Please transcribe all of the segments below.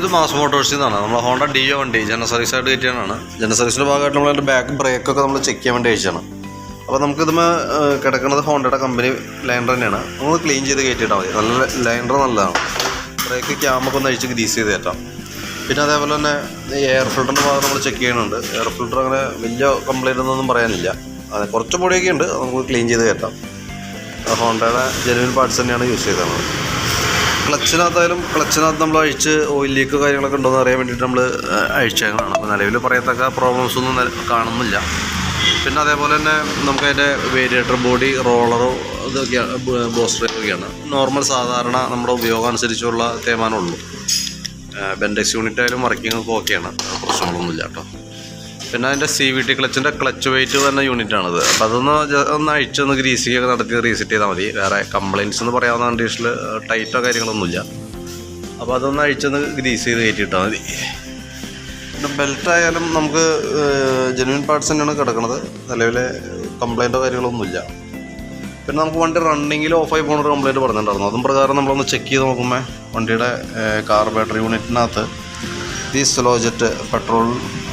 ഇത് മാസ് മോട്ടോഴ്സിൽ നിന്നാണ് നമ്മൾ ഹോണ്ട ഡിയോ വണ്ടി ജനറൽ സർവീസ് ആയിട്ട് കിട്ടിയതാണ് ജനറൽ സർവീസിന്റെ ഭാഗമായിട്ട് നമ്മൾ അതിന്റെ ബാക്ക് ബ്രേക്കൊക്കെ നമ്മൾ ചെക്ക് ചെയ്യാൻ വേണ്ടി അയച്ചാണ് അപ്പോൾ നമുക്ക് കിടക്കുന്നത് ഹോണ്ടയുടെ കമ്പനി ലൈൻഡർ തന്നെയാണ്. നമ്മൾ ക്ലീൻ ചെയ്ത് കയറ്റിയിട്ടാൽ മതി. നല്ല ലൈൻഡർ നല്ലതാണ്. ബ്രേക്ക് ക്യാമൊക്കെ ഒന്ന് അഴിച്ച് ഗ്രീസ് ചെയ്ത് കയറ്റാം. പിന്നെ അതേപോലെ തന്നെ എയർ ഫിൽറ്ററിന്റെ ഭാഗം നമ്മൾ ചെക്ക് ചെയ്യുന്നുണ്ട്. എയർ ഫിൽറ്റർ അങ്ങനെ വലിയ കംപ്ലൈന്റ് ഒന്നും പറയാനില്ല. അത് കുറച്ച് പൊടിയൊക്കെ ഉണ്ട്. നമുക്ക് ക്ലീൻ ചെയ്ത് കയറ്റാം. ഹോണ്ടയുടെ ജെനുവിൻ പാർട്സ് തന്നെയാണ് യൂസ് ചെയ്തത്. ക്ലച്ചിനകത്തായാലും ക്ലച്ചിനകത്ത് നമ്മൾ അഴിച്ച് ഓയിൽ ലീക്ക് കാര്യങ്ങളൊക്കെ ഉണ്ടോ എന്ന് അറിയാൻ വേണ്ടിയിട്ട് നമ്മൾ അഴിച്ചേക്കാണ് അപ്പോൾ നിലവിൽ പറയത്തക്ക പ്രോബ്ലംസ് ഒന്നും കാണുന്നില്ല. പിന്നെ അതേപോലെ തന്നെ നമുക്ക് അതിന്റെ വേരിയേറ്റർ ബോഡി റോളറോ ഇതൊക്കെയാണ് ബോസ്റ്ററൊക്കെയാണ് നോർമൽ സാധാരണ നമ്മുടെ ഉപയോഗം അനുസരിച്ചുള്ള തേമാനമുള്ളൂ ബെൻഡെക്സ് യൂണിറ്റ് ആയാലും വർക്കിംഗ് ഓക്കെയാണ് പ്രശ്നങ്ങളൊന്നുമില്ല കേട്ടോ. പിന്നെ അതിന്റെ സി വി ടി ക്ലച്ചിന്റെ ക്ലച്ച് വെയിറ്റ് തന്നെ യൂണിറ്റാണിത് അപ്പോൾ അതൊന്ന് ഒന്ന് അഴിച്ചൊന്ന് ഗ്രീസിയൊക്കെ നടത്തി റീസെറ്റ് ചെയ്താൽ മതി. വേറെ കംപ്ലയിൻസ് എന്ന് പറയാവുന്ന കണ്ടീഷനിൽ ടൈറ്റോ കാര്യങ്ങളൊന്നുമില്ല. അപ്പോൾ അതൊന്ന് അഴിച്ചൊന്ന് ഗ്രീസ് ചെയ്ത് കയറ്റിയിട്ടാൽ മതി. പിന്നെ ബെൽറ്റ് ആയാലും നമുക്ക് ജെനുവിൻ പാർട്സ് തന്നെയാണ് കിടക്കുന്നത് നിലവിലെ കംപ്ലയിന്റോ കാര്യങ്ങളൊന്നുമില്ല. പിന്നെ നമുക്ക് വണ്ടി റണ്ണിങ്ങിൽ ഓഫായി പോകുന്ന ഒരു കംപ്ലൈന്റ് പറഞ്ഞിട്ടുണ്ടായിരുന്നു. അതും പ്രകാരം നമ്മളൊന്ന് ചെക്ക് ചെയ്ത് നോക്കുമ്പോൾ വണ്ടിയുടെ കാർബേറ്റർ യൂണിറ്റിനകത്ത് ഈ സ്ലോ ജെറ്റ് പെട്രോൾ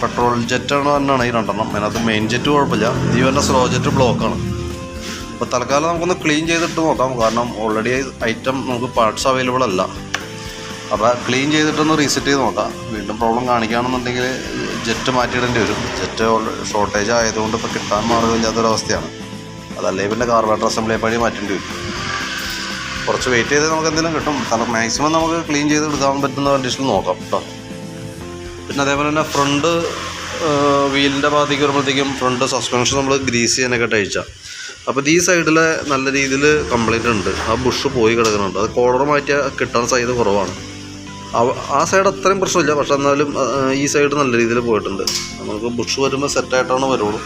പെട്രോൾ ജെറ്റാണ് തന്നെയാണ് ഈ രണ്ടെണ്ണം. അതിനകത്ത് മെയിൻ ജെറ്റ് കുഴപ്പമില്ല. ഈ സ്ലോ ജെറ്റ് ബ്ലോക്കാണ് അപ്പോൾ തൽക്കാലം നമുക്കൊന്ന് ക്ലീൻ ചെയ്തിട്ട് നോക്കാം. കാരണം ഓൾറെഡി ഐറ്റം നമുക്ക് പാർട്സ് അവൈലബിൾ അല്ല. അപ്പോൾ ക്ലീൻ ചെയ്തിട്ടൊന്ന് റീസെറ്റ് ചെയ്ത് നോക്കാം. വീണ്ടും പ്രോബ്ലം കാണിക്കുകയാണെന്നുണ്ടെങ്കിൽ ജെറ്റ് മാറ്റിയിടേണ്ടി വരും. ജെറ്റ് ഷോർട്ടേജ് ആയതുകൊണ്ട് ഇപ്പോൾ കിട്ടാൻ മാർഗമില്ലാത്തൊരവസ്ഥയാണ് അതല്ലേ പിന്നെ കാർബേറ്റർ അസംബ്ലി പണി മാറ്റേണ്ടി വരും. കുറച്ച് വെയിറ്റ് ചെയ്ത് നമുക്ക് എന്തെങ്കിലും കിട്ടും. കാരണം മാക്സിമം നമുക്ക് ക്ലീൻ ചെയ്ത് എടുക്കാൻ പറ്റുന്ന കണ്ടീഷനിൽ നോക്കാം കേട്ടോ പിന്നെ അതേപോലെ തന്നെ ഫ്രണ്ട് വീലിന്റെ ഭാഗത്തേക്ക് വരുമ്പോഴത്തേക്കും ഫ്രണ്ട് സസ്പെൻഷൻ നമ്മൾ ഗ്രീസ് ചെയ്യാനൊക്കെ അയച്ച. അപ്പോൾ ഈ സൈഡിൽ നല്ല രീതിയിൽ കംപ്ലൈന്റ് ഉണ്ട്. ആ ബുഷ് പോയി കിടക്കുന്നുണ്ട്. അത് കോളർ മാറ്റിയാൽ കിട്ടാൻ സാധ്യത കുറവാണ്. ആ സൈഡ് അത്രയും പ്രശ്നമില്ല. പക്ഷെ എന്നാലും ഈ സൈഡ് നല്ല രീതിയിൽ പോയിട്ടുണ്ട്. നമുക്ക് ബുഷ് വരുമ്പോൾ സെറ്റായിട്ടാണ് വരുള്ളൂ.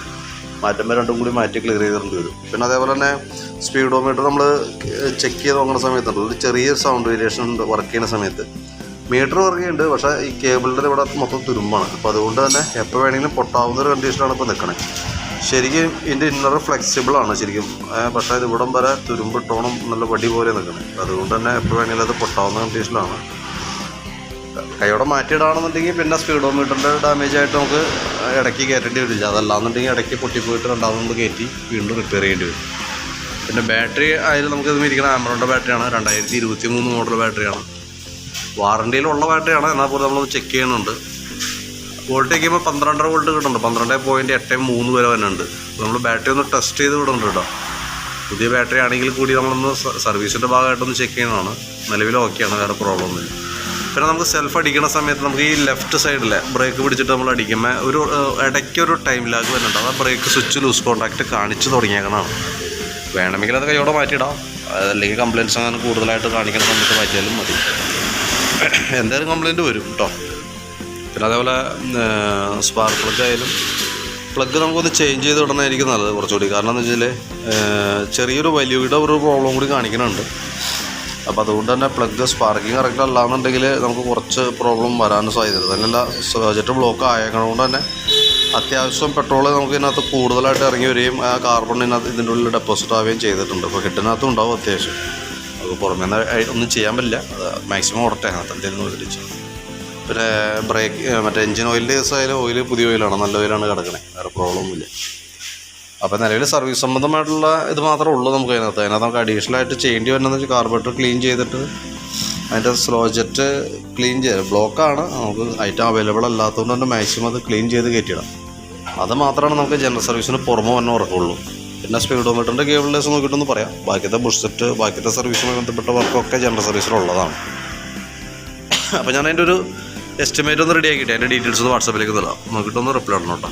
മാറ്റുമ്പോൾ രണ്ടും കൂടി മാറ്റി ക്ലിയർ ചെയ്തിട്ടുണ്ട് വരും. പിന്നെ അതേപോലെ തന്നെ സ്പീഡോമീറ്റർ നമ്മൾ ചെക്ക് ചെയ്ത് നോക്കുന്ന സമയത്തുണ്ട്. ഒരു ചെറിയ സൗണ്ട് വേരിയേഷൻ ഉണ്ട് വർക്ക് ചെയ്യുന്ന സമയത്ത്. മീറ്റർ വർഗമുണ്ട് പക്ഷേ ഈ കേബിളിന്റെ ഇവിടെ മൊത്തം തുരുമ്പാണ്. അപ്പോൾ അതുകൊണ്ട് തന്നെ എപ്പോൾ വേണമെങ്കിലും പൊട്ടാവുന്ന ഒരു കണ്ടീഷനാണ് ഇപ്പോൾ നിൽക്കണത് ശരിക്കും ഇതിന്റെ ഇന്നർ ഫ്ലെക്സിബിൾ ആണ് ശരിക്കും. പക്ഷേ ഇത് ഇവിടം വരെ തുരുമ്പിട്ടോണം നല്ല വടി പോലെ നിൽക്കണേ. അതുകൊണ്ട് തന്നെ എപ്പോൾ വേണമെങ്കിലും അത് പൊട്ടാവുന്ന കണ്ടീഷനിലാണ് കൈയോടെ മാറ്റിയിടാണെന്നുണ്ടെങ്കിൽ പിന്നെ സ്പീഡോമീറ്ററിന്റെ ഡാമേജ് ആയിട്ട് നമുക്ക് ഇടയ്ക്ക് കയറ്റേണ്ടി വരില്ല അതല്ലാന്നുണ്ടെങ്കിൽ ഇടയ്ക്ക് പൊട്ടിപ്പോയിട്ട് രണ്ടാമത് കയറ്റി വീണ്ടും റിപ്പയർ ചെയ്യേണ്ടി വരും. പിന്നെ ബാറ്ററി ആയാലും നമുക്ക് ഇത് ഇരിക്കുന്ന ആമറോണിന്റെ ബാറ്ററിയാണ് രണ്ടായിരത്തി ഇരുപത്തി മൂന്ന് മോഡൽ ബാറ്ററിയാണ് വാറണ്ടിയിലുള്ള ബാറ്ററിയാണ് എന്നാൽ പോലും നമ്മൾ ചെക്ക് ചെയ്യുന്നുണ്ട്. വോൾട്ട് വയ്ക്കുമ്പോൾ പന്ത്രണ്ടര വോൾട്ട് കിട്ടുന്നുണ്ട്. പന്ത്രണ്ട് പോയിന്റ് എട്ട് മൂന്ന് വരെ വരുന്നുണ്ട് നമ്മൾ ബാറ്ററി ഒന്ന് ടെസ്റ്റ് ചെയ്ത് വിടുന്നുണ്ട് കേട്ടോ. പുതിയ ബാറ്ററി ആണെങ്കിൽ കൂടി നമ്മളൊന്ന് സർവീസിന്റെ ഭാഗമായിട്ടൊന്ന് ചെക്ക് ചെയ്യുന്നതാണ്. നിലവിൽ ഓക്കെയാണ് വേറെ പ്രോബ്ലം ഒന്നുമില്ല. പിന്നെ നമുക്ക് സെൽഫ് അടിക്കുന്ന സമയത്ത് നമുക്ക് ഈ ലെഫ്റ്റ് സൈഡിലെ ബ്രേക്ക് പിടിച്ചിട്ട് നമ്മൾ അടിക്കുമ്പോൾ ഒരു ഇടയ്ക്ക് ഒരു ടൈം ലാഗ് വരുന്നുണ്ട്. ആ ബ്രേക്ക് സ്വിച്ച് ലൂസ് കോൺടാക്റ്റ് കാണിച്ച് തുടങ്ങിയേക്കണതാണ് വേണമെങ്കിൽ അത് കൈയോടെ മാറ്റിയിടാം. അല്ലെങ്കിൽ കംപ്ലയിൻസ് അങ്ങനെ കൂടുതലായിട്ട് കാണിക്കുന്ന സമയത്ത് മാറ്റിയാലും മതി. എന്തായാലും കംപ്ലൈന്റ് വരും കേട്ടോ പിന്നെ അതേപോലെ സ്പാർക്ക് പ്ലഗ് ആയാലും പ്ലഗ് നമുക്കൊന്ന് ചേഞ്ച് ചെയ്ത് വിടുന്നതായിരിക്കും നല്ലത് കുറച്ചുകൂടി. കാരണം എന്ന് വെച്ചാൽ ചെറിയൊരു വലിയുടെ ഒരു പ്രോബ്ലം കൂടി കാണിക്കുന്നുണ്ട്. അപ്പോൾ അതുകൊണ്ട് തന്നെ പ്ലഗ് സ്പാർക്കിങ് കറക്റ്റ് അല്ലാന്നുണ്ടെങ്കിൽ നമുക്ക് കുറച്ച് പ്രോബ്ലം വരാനും സാധ്യത തന്നെയല്ല ജെറ്റ് ബ്ലോക്ക് ആയതുകൊണ്ട് തന്നെ അത്യാവശ്യം പെട്രോൾ നമുക്ക് ഇതിനകത്ത് കൂടുതലായിട്ട് ഇറങ്ങി വരികയും ആ കാർബൺ ഇതിനകത്ത് ഇതിന്റെ ഉള്ളിൽ ഡെപ്പോസിറ്റ് ആവുകയും ചെയ്തിട്ടുണ്ട്. അപ്പോൾ കിട്ടുന്നകത്തും ഉണ്ടാവും അത്യാവശ്യം. അത് പുറമേ നിന്ന് ഒന്നും ചെയ്യാൻ പറ്റില്ല. അത് മാക്സിമം ഓടട്ടെ. അങ്ങനത്തെ എന്തെങ്കിലും വിളിച്ചു പിന്നെ ബ്രേക്ക് മറ്റേ എൻജിൻ ഓയിലിന്റെ ദിവസമായാലും ഓയിൽ പുതിയ ഓയിലാണ് നല്ല ഓയിലാണ് കിടക്കണേ. വേറെ പ്രോബ്ലം ഒന്നുമില്ല. അപ്പോൾ നിലവിൽ സർവീസ് സംബന്ധമായിട്ടുള്ള ഇത് മാത്രമേ ഉള്ളൂ നമുക്ക് അതിനകത്ത്. അതിനകത്ത് നമുക്ക് അഡീഷണൽ ആയിട്ട് ചെയ്യേണ്ടി വരുന്നതെന്ന് വെച്ചാൽ കാർബറേറ്റർ ക്ലീൻ ചെയ്തിട്ട് അതിന്റെ സ്ലോ ജെറ്റ് ക്ലീൻ ചെയ്ത് ബ്ലോക്കാണ് നമുക്ക് ഐറ്റം അവൈലബിൾ അല്ലാത്തതുകൊണ്ട് തന്നെ മാക്സിമം അത് ക്ലീൻ ചെയ്ത് കയറ്റിയിടാം. അത് മാത്രമാണ് നമുക്ക് ജനറൽ സർവീസിന് പുറമെ വന്നെ ഉറക്കമുള്ളൂ പിന്നെ സ്പീഡോമീറ്ററിന്റെ കേബിൾസ് നോക്കിയിട്ടൊന്ന് പറയാം. ബാക്കിയത്തെ ബുഷ് സെറ്റ് ബാക്കിയത്തെ സർവീസുമായി ബന്ധപ്പെട്ട വർക്കൊക്കെ ജനറൽ സർവീസിലുള്ളതാണ് അപ്പോൾ ഞാൻ അതിന്റെ ഒരു എസ്റ്റിമേറ്റ് ഒന്ന് റെഡി ആക്കിയിട്ട് അതിന്റെ ഡീറ്റെയിൽസ് ഒന്ന് വാട്സാപ്പിലേക്ക് തരാം. നോക്കിയിട്ടൊന്ന് റിപ്ലൈ ഇടണം കേട്ടോ.